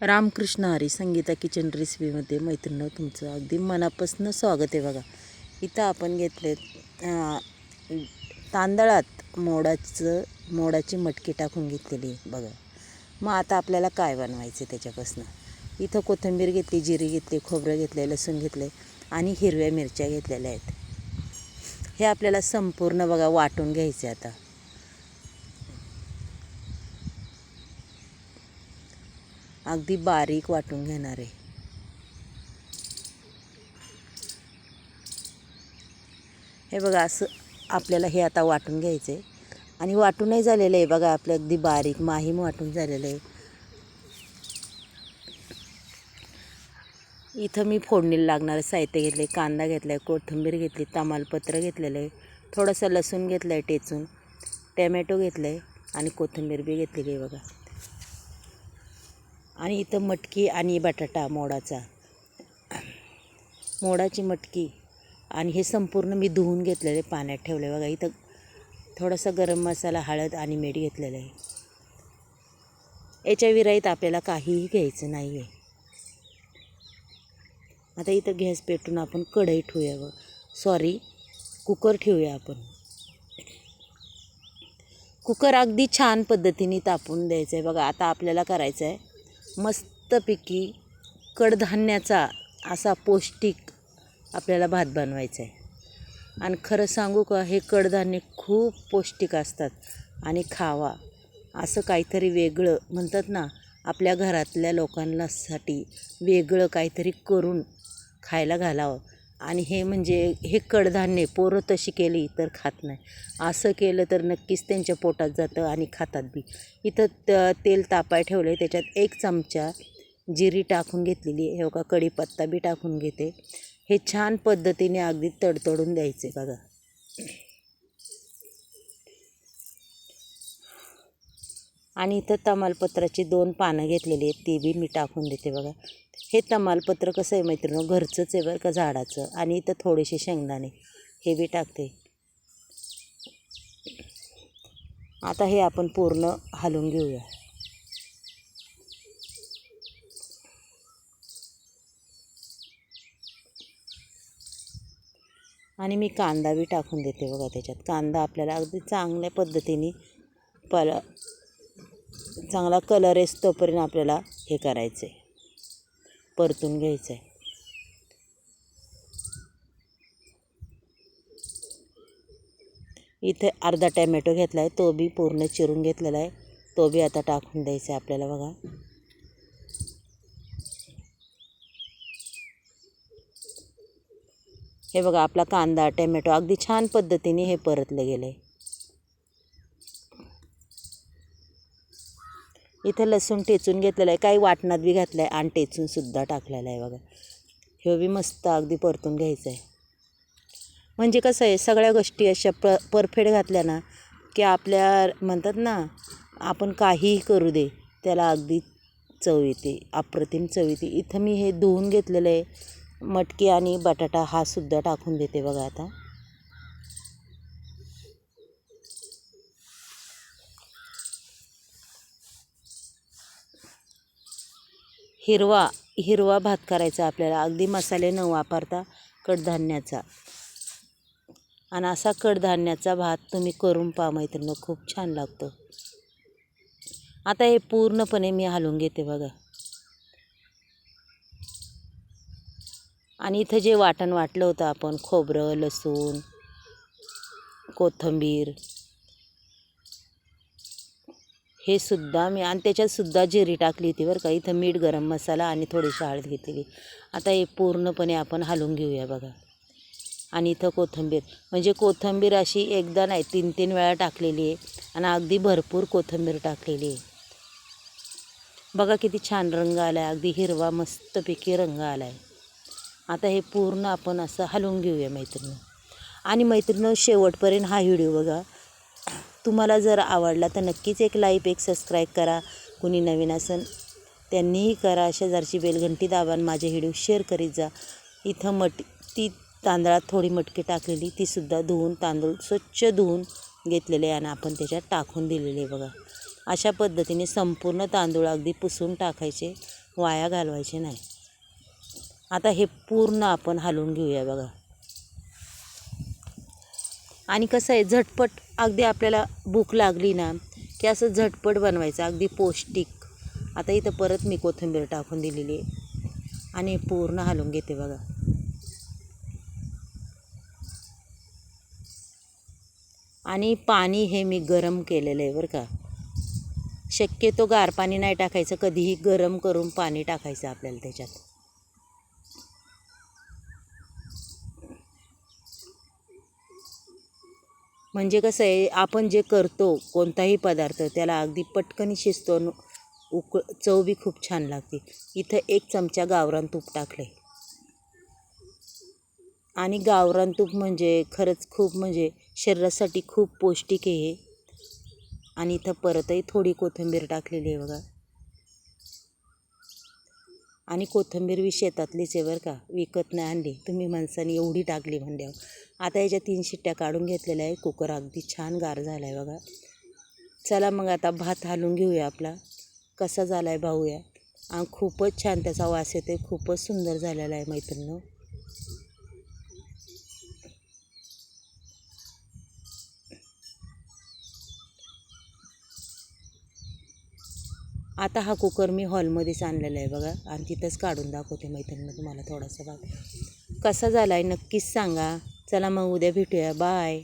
Ramakrishna Hari Sangeeta kitchen रेसिपीमध्ये मैत्रिणं तुमचं अगदी मनापासून स्वागत आहे बघा. इथं आपण घेतले तांदळात मोडाचं मोडाची मटकी टाकून घेतलेली बघा. मग आता आपल्याला काय बनवायचं त्याच्यापासून? इथं कोथिंबीर घेतली जिरी घेतली खोबरं घेतलं लसूण घेतलं आणि हिरव्या मिरच्या घेतलेल्या आहेत. हे आपल्याला संपूर्ण बघा वाटून घ्यायचे आता. अगदी बारीक वाटून घेणार आहे. हे बघा असं आपल्याला हे आता वाटून घ्यायचं आहे आणि वाटूनही झालेलं आहे बघा आपलं अगदी बारीक माहीम वाटून झालेलं आहे. इथं मी फोडणीला लागणारं साहित्य घेतलं आहे कांदा घेतला आहे कोथिंबीर घेतली तमालपत्र घेतलेलं आहे थोडंसं लसूण घेतलं आहे टेचून टॅमॅटो घेतलं आहे आणि कोथिंबीर बी घेतलेली आहे बघा. आणि इथं मटकी आणि बटाटा मोडाचा. मोडाची मटकी आणि हे संपूर्ण मी धुवून घेतलेले पाण्यात ठेवले. बघा इथं थोडासा गरम मसाला हळद आणि मीठ घेतलेलं आहे. याच्या विराईत आपल्याला काहीही घ्यायचं नाही आहे आता इथं गॅस पेटून आपण कढई ठेवूया व सॉरी कुकर ठेवूया आपण. कुकर अगदी छान पद्धतीने तापून द्यायचं आहे बघा आता आपल्याला करायचं आहे मस्तपैकी कडधान्याचा असा पौष्टिक आपल्याला भात बनवायचा आहे. आणि खरं सांगू का हे कडधान्य खूप पौष्टिक असतात आणि खावा. असं काहीतरी वेगळं म्हणतात ना आपल्या घरातल्या लोकांनासाठी वेगळं काहीतरी करून खायला घालावं. आणि हे म्हणजे हे कडधान्य पोरं तशी केली तर खात नाही. असं केलं तर नक्कीच त्यांच्या पोटात जातं आणि खातात बी. इथं त तेल तापाय ठेवलं आहे त्याच्यात एक चमचा जिरी टाकून घेतलेली आहे. हो का कढीपत्ता बी टाकून घेते. हे छान पद्धतीने अगदी तडतडून द्यायचे बघा. आणि इथं तमालपत्राची दोन पानं घेतलेली आहेत ती बी मी टाकून देते बघा. हे तमालपत्र कसं आहे मैत्रिणी घरचंच आहे बरं का झाडाचं. आणि इथं थोडेसे शेंगदाणे हे बी टाकते. आता हे आपण पूर्ण हलवून घेऊया. आणि मी कांदा बी टाकून देते बघा त्याच्यात. कांदा आपल्याला अगदी चांगल्या पद्धतीने पल चांगला कलर येतोपर्यंत आपल्याला हे करायचं आहे परतून घ्यायचं आहे इथे अर्धा टॅमॅटो घेतला आहे तो बी पूर्ण चिरून घेतलेला आहे. तो बी आता टाकून द्यायचा आहे आपल्याला बघा. हे बघा आपला कांदा टॅमॅटो अगदी छान पद्धतीने हे परतलं गेलं. आहे इथं लसूण टेचून घेतलेलं आहे. काही वाटणात बी घातलं आहे आणि टेचूनसुद्धा टाकलेलं आहे बघा. हे बी मस्त अगदी परतून घ्यायचं आहे म्हणजे कसं आहे सगळ्या गोष्टी अशा प परफेक्ट घातल्या ना की आपल्या म्हणतात ना आपण काहीही करू दे त्याला अगदी चव येते. अप्रतिम चव येते. इथं मी हे धुवून घेतलेलं आहे. मटकी आणि बटाटा हा सुद्धा टाकून देते बघा आता. हिरवा हिरवा भात करायचा आपल्याला. अगदी मसाले न वापरता कडधान्याचा. आणि असा कडधान्याचा भात तुम्ही करून पहा मैत्रिणी खूप छान लागतो. आता हे पूर्णपणे मी हलवून घेते बघा. आणि इथं जे वाटण वाटलं होतं आपण खोबरं लसूण कोथिंबीर हे सुद्धा मी आणि त्याच्यात सुद्धा जिरी टाकली होती बरं का. इथं मीठ गरम मसाला आणि थोडीशी हळद घेतलेली. आता हे पूर्णपणे आपण हलवून घेऊया बघा. आणि इथं कोथिंबीर. म्हणजे कोथिंबीर अशी एकदा नाही तीन तीन वेळा टाकलेली आहे आणि अगदी भरपूर कोथिंबीर टाकलेली आहे. बघा किती छान रंग आला आहे अगदी हिरवा मस्तपैकी रंग आला आहे आता हे पूर्ण आपण असं हलवून घेऊया मैत्रिणी. आणि मैत्रिणी शेवटपर्यंत हा व्हिडिओ बघा. तुम्हाला जर आवडला तर नक्कीच एक लाईक एक सबस्क्राईब करा. कुणी नवीन असन त्यांनीही करा. शेजारची बेलघंटी दाबान माझे व्हिडिओ शेअर करीत जा. इथं मट ती तांदळात थोडी मटकी टाकलेली तीसुद्धा धुवून तांदूळ स्वच्छ धुवून घेतलेले आहे आणि आपण त्याच्यात टाकून दिलेले आहे बघा. अशा पद्धतीने संपूर्ण तांदूळ अगदी पुसून टाकायचे वाया घालवायचे नाही. आता हे पूर्ण आपण हलवून घेऊया बघा. आणि कसं आहे झटपट अगदी आपल्याला भूक लागली ना की असं झटपट बनवायचं अगदी पौष्टिक. आता इथं परत मी कोथिंबीर टाकून दिलेली आहे. आणि पूर्ण हलवून घेते बघा. आणि पाणी हे मी गरम केलेलं आहे बरं का. शक्यतो गार पाणी नाही टाकायचं कधीही गरम करून पाणी टाकायचं आपल्याला त्याच्यात. म्हणजे कसं आहे आपण जे करतो कोणताही पदार्थ त्याला अगदी पटकन शिजतो न- उक चव बी खूप छान लागते. इथं एक चमचा गावरान तूप टाकलं आहे आणि गावरान तूप म्हणजे खरंच खूप म्हणजे शरीरासाठी खूप पौष्टिक आहे आणि इथं परतही थोडी कोथिंबीर टाकलेली आहे बघा. आणि कोथिंबीर बी शेतातलीच आहे बरं का. विकत नाही आणली. तुम्ही माणसाने एवढी टाकली म्हणल्यावर आता याच्या तीन शिट्ट्या काढून घेतलेल्या आहे. कुकर अगदी छान गार झाला आहे बघा. चला मग आता भात हालून घेऊया आपला. कसा झाला आहे पाहूया आणि खूपच छान त्याचा वास येते खूपच सुंदर झालेला आहे मैत्रिणी आता हा कुकर मी हॉलमध्येच आणलेला आहे बघा. आणि तिथंच काढून दाखवते मैत्रिणी तुम्हाला थोडासा भाग कसा झाला आहे नक्कीच सांगा. चला मग उद्या भेटूया. बाय.